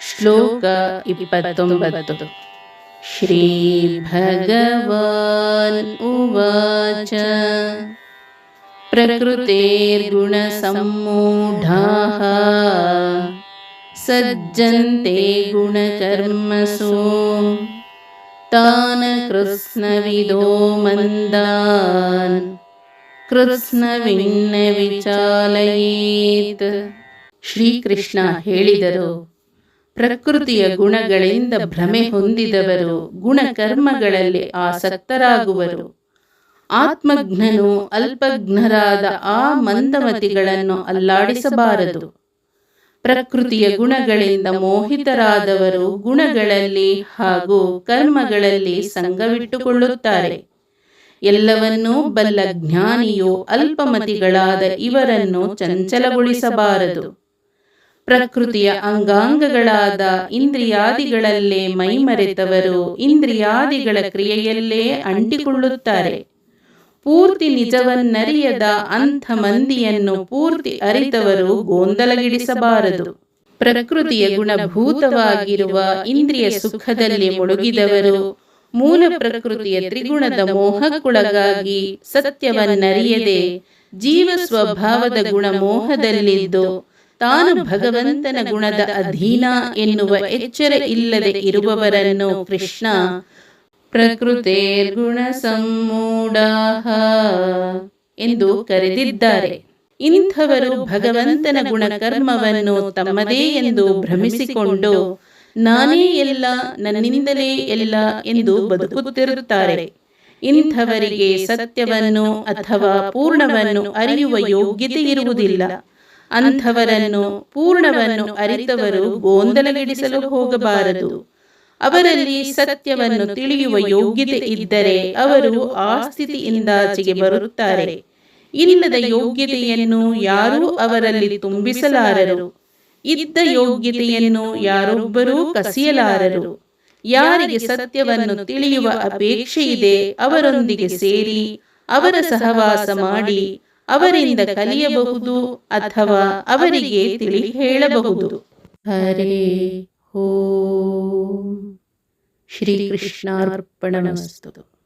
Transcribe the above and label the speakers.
Speaker 1: ಶ್ಲೋಕ ಇಪ್ಪತ್ತೊಂಬತ್ತು ಶ್ರೀ ಭಗವಾನ್ ಉವಾಚ प्रकृतेर्गुणसम्मूढाः सज्जन्ते गुणकर्मसु तान् कृत्स्नविदो मन्दान् ಕೃತ್ಸ್ನವಿನ್ನ ವಿಚಾಲಯೇತ್ ಶ್ರೀಕೃಷ್ಣ ಹೇಳಿದರು ಪ್ರಕೃತಿಯ ಗುಣಗಳಿಂದ ಭ್ರಮೆ ಹೊಂದಿದವರು, ಗುಣಕರ್ಮಗಳಲ್ಲಿ ಆಸಕ್ತರಾಗುವರು. ಆತ್ಮಜ್ಞನು ಅಲ್ಪಜ್ಞರಾದ ಆ ಮಂದಮತಿಗಳನ್ನು ಅಲ್ಲಾಡಿಸಬಾರದು. ಪ್ರಕೃತಿಯ ಗುಣಗಳಿಂದ ಮೋಹಿತರಾದವರು ಗುಣಗಳಲ್ಲಿ ಹಾಗೂ ಕರ್ಮಗಳಲ್ಲಿ ಸಂಘವಿಟ್ಟುಕೊಳ್ಳುತ್ತಾರೆ. ಎಲ್ಲವನ್ನೂ ಬಲ್ಲ ಜ್ಞಾನಿಯು ಅಲ್ಪಮತಿಗಳಾದ ಇವರನ್ನು ಚಂಚಲಗೊಳಿಸಬಾರದು. ಪ್ರಕೃತಿಯ ಅಂಗಾಂಗಗಳಾದ ಇಂದ್ರಿಯಾದಿಗಳಲ್ಲೇ ಮೈಮರೆತವರು ಇಂದ್ರಿಯಾದಿಗಳ ಕ್ರಿಯೆಯಲ್ಲೇ ಅಂಟಿಕೊಳ್ಳುತ್ತಾರೆ. ಪೂರ್ತಿ ನಿಜವನ್ನರಿಯದ ಅಂಥ ಮಂದಿಯನ್ನು ಪೂರ್ತಿ ಅರಿತವರು ಗೊಂದಲಗಿಡಿಸಬಾರದು. ಪ್ರಕೃತಿಯ ಗುಣಭೂತವಾಗಿರುವ ಇಂದ್ರಿಯ ಸುಖದಲ್ಲಿ ಮುಳುಗಿದವರು ಮೂಲ ಪ್ರಕೃತಿಯ ತ್ರಿಗುಣದ ಮೋಹಕ್ಕೊಳಗಾಗಿ ಸತ್ಯವನ್ನರಿಯದೆ ಜೀವ ಸ್ವಭಾವದ ಗುಣ ಮೋಹದಲ್ಲಿದ್ದು ತಾನು ಭಗವಂತನ ಗುಣದ ಅಧೀನ ಎನ್ನುವ ಎಚ್ಚರ ಇಲ್ಲದೆ ಇರುವವರನ್ನು ಕೃಷ್ಣ ಪ್ರಕೃತಿರ್ಗುಣ ಸಮ್ಮೂಢಾಹ ಎಂದು ಕರೆದಿದ್ದಾರೆ. ಇಂಥವರು ಭಗವಂತನ ಗುಣಕರ್ಮವನ್ನು ತಮ್ಮದೇ ಎಂದು ಭ್ರಮಿಸಿಕೊಂಡು, ನಾನೇ ಎಲ್ಲ, ನನ್ನಿಂದಲೇ ಎಲ್ಲ ಎಂದು ಬದುಕುತ್ತಿರುತ್ತಾರೆ. ಇಂಥವರಿಗೆ ಸತ್ಯವನ್ನು ಅಥವಾ ಪೂರ್ಣವನ್ನು ಅರಿಯುವ ಯೋಗ್ಯತೆ ಇರುವುದಿಲ್ಲ. ಅಂಥವರನ್ನು, ಪೂರ್ಣವನ್ನು ಅರಿತವರು ಗೊಂದಲಗಿಡಿಸಲು ಹೋಗಬಾರದು. ಅವರಲ್ಲಿ ಸತ್ಯವನ್ನು ತಿಳಿಯುವ ಯೋಗ್ಯತೆ ಇದ್ದರೆ ಅವರು ಆ ಸ್ಥಿತಿಯಿಂದಾಚೆಗೆ ಬರುತ್ತಾರೆ. ಇಲ್ಲದ ಯೋಗ್ಯತೆಯನ್ನು ಯಾರೂ ಅವರಲ್ಲಿ ತುಂಬಿಸಲಾರರು. ಇದ್ದ ಯೋಗ್ಯತೆಯನ್ನು ಯಾರೊಬ್ಬರೂ ಕಸಿಯಲಾರರು. ಯಾರಿಗೆ ಸತ್ಯವನ್ನು ತಿಳಿಯುವ ಅಪೇಕ್ಷೆ ಇದೆ ಅವರೊಂದಿಗೆ ಸೇರಿ ಅವರ ಸಹವಾಸ ಮಾಡಿ ಅವರಿಂದ ಕಲಿಯಬಹುದು ಅಥವಾ ಅವರಿಗೆ ತಿಳಿ ಹೇಳಬಹುದು. ಹರೇ ಓಂ ಶ್ರೀಕೃಷ್ಣಾರ್ಪಣಮಸ್ತು